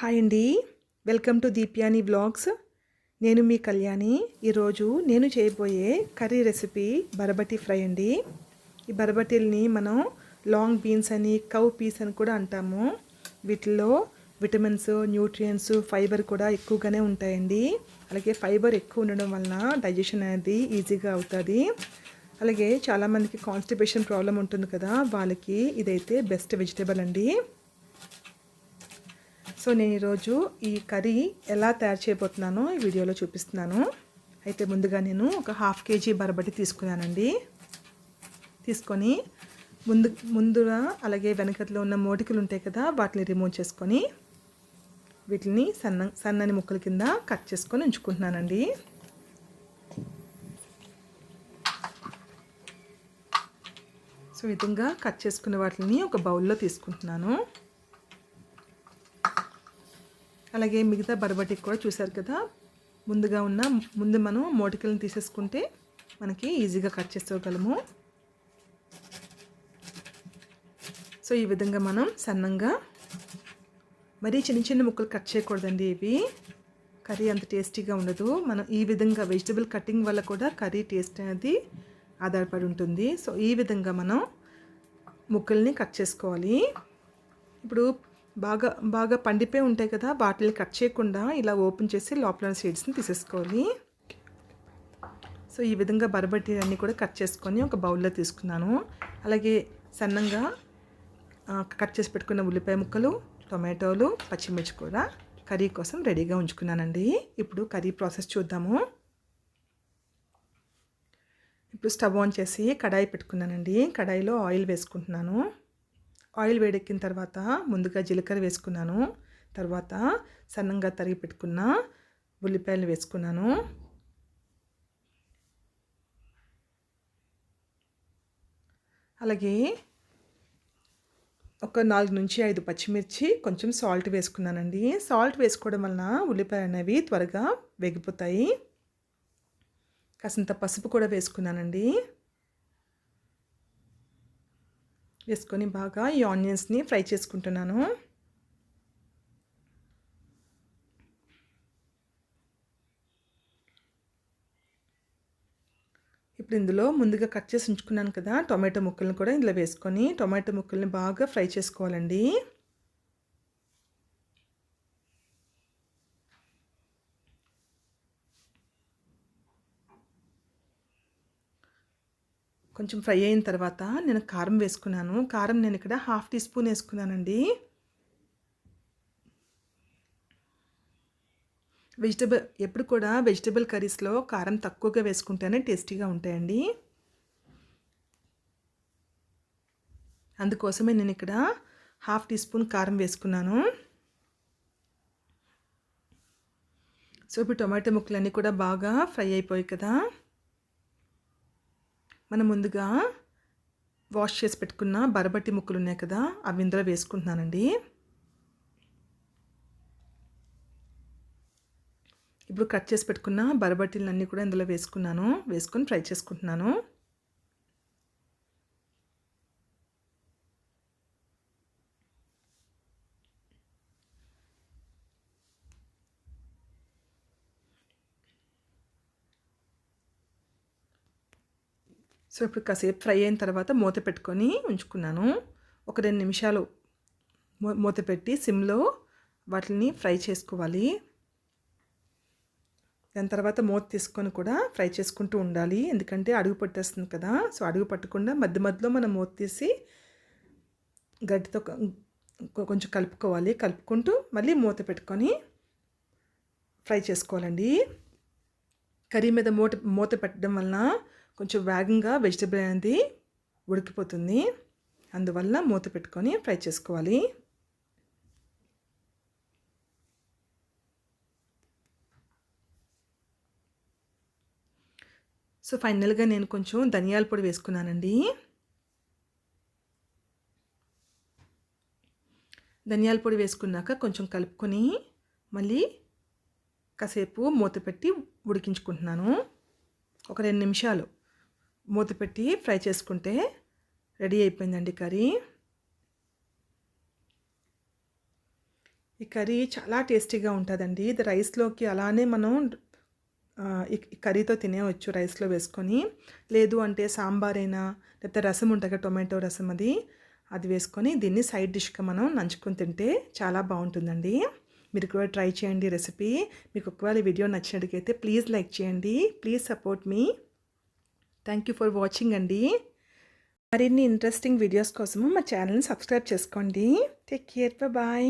Hi అండి. Welcome to దీప్యాని blogs నేను మీ కళ్యాణి. ఈరోజు నేను చేయబోయే కర్రీ రెసిపీ బరబటి ఫ్రై అండి. ఈ బరబటీల్ని మనం లాంగ్ బీన్స్ అని కౌ పీస్ అని కూడా అంటాము. వీటిల్లో విటమిన్స్ న్యూట్రియంట్స్ ఫైబర్ కూడా ఎక్కువగానే ఉంటాయండి. అలాగే ఫైబర్ ఎక్కువ ఉండడం వలన డైజెషన్ అనేది ఈజీగా అవుతుంది. అలాగే చాలామందికి కాన్స్టిపేషన్ ప్రాబ్లం ఉంటుంది కదా వాళ్ళకి ఇదైతే బెస్ట్ వెజిటేబుల్ అండి. సో నేను ఈరోజు ఈ కర్రీ ఎలా తయారు చేయబోతున్నానో ఈ వీడియోలో చూపిస్తున్నాను. అయితే ముందుగా నేను ఒక హాఫ్ కేజీ బరబటి తీసుకున్నానండి. తీసుకొని ముందు ముందుగా అలాగే వెనకట్లో ఉన్న మోటికలు ఉంటాయి కదా వాటిని రిమూవ్ చేసుకొని వీటిని సన్న సన్నని ముక్కల కింద కట్ చేసుకొని ఉంచుకుంటున్నానండి. సో విధంగా కట్ చేసుకున్న వాటిని ఒక బౌల్లో తీసుకుంటున్నాను. అలాగే మిగతా బరబటికి కూడా చూసారు కదా. ముందుగా ఉన్న ముందు మనం మోటికలను తీసేసుకుంటే మనకి ఈజీగా కట్ చేసుకోగలము. సో ఈ విధంగా మనం సన్నంగా మరీ చిన్న చిన్న ముక్కలు కట్ చేయకూడదండి ఇవి. కర్రీ అంత టేస్టీగా ఉండదు. మనం ఈ విధంగా వెజిటబుల్ కటింగ్ వల్ల కూడా కర్రీ టేస్ట్ అనేది ఆధారపడి ఉంటుంది. సో ఈ విధంగా మనం ముక్కల్ని కట్ చేసుకోవాలి. ఇప్పుడు బాగా బాగా పండిపోయి ఉంటాయి కదా వాటిని కట్ చేయకుండా ఇలా ఓపెన్ చేసి లోపల సీడ్స్ని తీసేసుకోవాలి. సో ఈ విధంగా బరబట్టి అన్నీ కూడా కట్ చేసుకొని ఒక బౌల్లో తీసుకున్నాను. అలాగే సన్నంగా కట్ చేసి పెట్టుకున్న ఉల్లిపాయ ముక్కలు టొమాటోలు పచ్చిమిర్చి కూడా కర్రీ కోసం రెడీగా ఉంచుకున్నానండి. ఇప్పుడు కర్రీ ప్రాసెస్ చూద్దాము. ఇప్పుడు స్టవ్ ఆన్ చేసి కడాయి పెట్టుకున్నానండి. కడాయిలో ఆయిల్ వేసుకుంటున్నాను. ఆయిల్ వేడెక్కిన తర్వాత ముందుగా జీలకర్ర వేసుకున్నాను. తర్వాత సన్నంగా తరిగి పెట్టుకున్న ఉల్లిపాయలు వేసుకున్నాను. అలాగే ఒక నాలుగు నుంచి ఐదు పచ్చిమిర్చి కొంచెం సాల్ట్ వేసుకున్నానండి. సాల్ట్ వేసుకోవడం వలన ఉల్లిపాయలు అనేవి త్వరగా వేగిపోతాయి. కాసింత పసుపు కూడా వేసుకున్నానండి. వేసుకొని బాగా ఈ ఆనియన్స్ని ఫ్రై చేసుకుంటున్నాను. ఇప్పుడు ఇందులో ముందుగా కట్ చేసి ఉంచుకున్నాను కదా టొమాటో ముక్కలను కూడా ఇందులో వేసుకొని టొమాటో ముక్కల్ని బాగా ఫ్రై చేసుకోవాలండి. కొంచెం ఫ్రై అయిన తర్వాత నేను కారం వేసుకున్నాను. కారం నేను ఇక్కడ హాఫ్ టీ స్పూన్ వేసుకున్నానండి. వెజిటబుల్ ఎప్పుడు కూడా వెజిటబుల్ కర్రీస్లో కారం తక్కువగా వేసుకుంటేనే టేస్టీగా ఉంటాయండి. అందుకోసమే నేను ఇక్కడ హాఫ్ టీ స్పూన్ కారం వేసుకున్నాను. సో ఇప్పుడు టొమాటో ముక్కలన్నీ కూడా బాగా ఫ్రై అయిపోయాయి కదా. మనం ముందుగా వాష్ చేసి పెట్టుకున్న బరబట్టి ముక్కలు ఉన్నాయి కదా అవి ఇందులో వేసుకుంటున్నానండి. ఇప్పుడు కట్ చేసి పెట్టుకున్న బరబట్టిలన్నీ కూడా ఇందులో వేసుకున్నాను వేసుకొని ఫ్రై చేసుకుంటున్నాను. సో ఇప్పుడు కాసేపు ఫ్రై అయిన తర్వాత మూత పెట్టుకొని ఉంచుకున్నాను. ఒక రెండు నిమిషాలు మూత పెట్టి సిమ్లో వాటిని ఫ్రై చేసుకోవాలి. దాని తర్వాత మూత తీసుకొని కూడా ఫ్రై చేసుకుంటూ ఉండాలి. ఎందుకంటే అడుగు పట్టేస్తుంది కదా. సో అడుగు పట్టకుండా మధ్య మధ్యలో మనం మూత తీసి గడ్డితో కొంచెం కలుపుకోవాలి. కలుపుకుంటూ మళ్ళీ మూత పెట్టుకొని ఫ్రై చేసుకోవాలండి. కర్రీ మీద మూత మూత పెట్టడం వలన కొంచెం వేగంగా వెజిటబుల్ అనేది ఉడికిపోతుంది. అందువల్ల మూత పెట్టుకొని ఫ్రై చేసుకోవాలి. సో ఫైనల్గా నేను కొంచెం ధనియాల పొడి వేసుకున్నానండి. ధనియాల పొడి వేసుకున్నాక కొంచెం కలుపుకొని మళ్ళీ కాసేపు మూత పెట్టి ఉడికించుకుంటున్నాను. ఒక రెండు నిమిషాలు. మూత పెట్టి ఫ్రై చేసుకుంటే రెడీ అయిపోయిందండి కర్రీ. ఈ కర్రీ చాలా టేస్టీగా ఉంటుందండి. ఇది రైస్లోకి అలానే మనం ఈ కర్రీతో తినేవచ్చు రైస్లో వేసుకొని. లేదు అంటే సాంబార్ అయినా లేకపోతే రసం ఉంటుంది టొమాటో రసం అది అది వేసుకొని దీన్ని సైడ్ డిష్గా మనం నంచుకొని తింటే చాలా బాగుంటుందండి. మీరు కూడా ట్రై చేయండి రెసిపీ. మీకు ఒకవేళ వీడియో నచ్చినట్టుకైతే ప్లీజ్ లైక్ చేయండి. ప్లీజ్ సపోర్ట్ మీ థ్యాంక్ యూ ఫర్ వాచింగ్ అండి. మరిన్ని ఇంట్రెస్టింగ్ వీడియోస్ కోసము మా ఛానల్ని సబ్స్క్రైబ్ చేసుకోండి. Take care bye